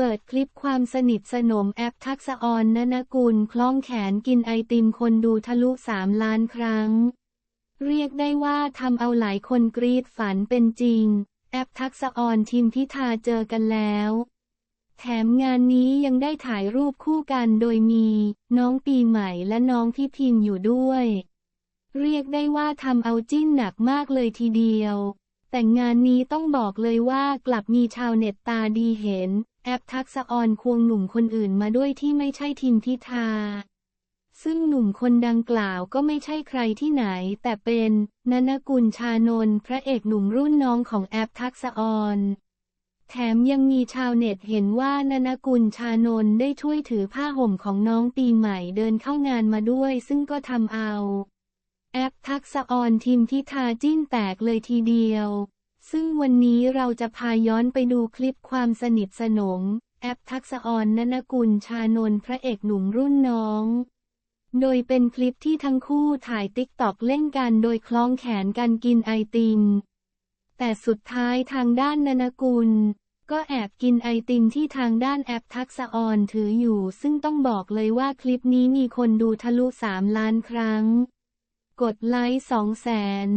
เปิดคลิปความสนิทสนมแอปทักษออนนนกุลคล้องแขนกินไอติมคนดูทะลุสามล้านครั้ง เรียกได้ว่าทำเอาหลายคนกรีดฝันเป็นจริง แอปทักษออนทีมพิธาเจอกันแล้ว แถมงานนี้ยังได้ถ่ายรูปคู่กันโดยมี น้องปีใหม่และน้องพี่พิมพ์อยู่ด้วย เรียกได้ว่าทำเอาจิ้นหนักมากเลยทีเดียว แต่งานนี้ต้องบอกเลยว่ากลับมีชาวเน็ตตาดีเห็น อปทักษะออนควงหนุ่มคนอื่นมาด้วยที่ไม่ใช่ทีมพิธา ซึ่งหนุ่มคนดังกล่าวก็ไม่ใช่ใครที่ไหน แต่เป็นนนกุลชานนท์พระเอกหนุ่มรุ่นน้องของแอปทักษะออนแถมยังมีชาวเน็ตเห็นว่านนกุลชานนท์ได้ช่วยถือผ้าห่มของน้องปีใหม่เดินเข้างานมาด้วย ซึ่งก็ทำเอา แอปทักษะออนทีมพิธาจิ้นแตกเลยทีเดียว ซึ่งวันนี้เราจะพาย้อนไปดูคลิปความสนิทสนม แอปทักษออนนนกุลชานนท์พระเอกหนุ่มรุ่นน้อง โดยเป็นคลิปที่ทั้งคู่ถ่ายติ๊กตอกเล่นกันโดยคล้องแขนกันกินไอติม แต่สุดท้ายทางด้านนนกุล ก็แอบกินไอติมที่ทางด้านแอปทักษออนถืออยู่ ซึ่งต้องบอกเลยว่าคลิปนี้มีคนดูทะลุ 3 ล้านครั้ง กดไลค์2แสน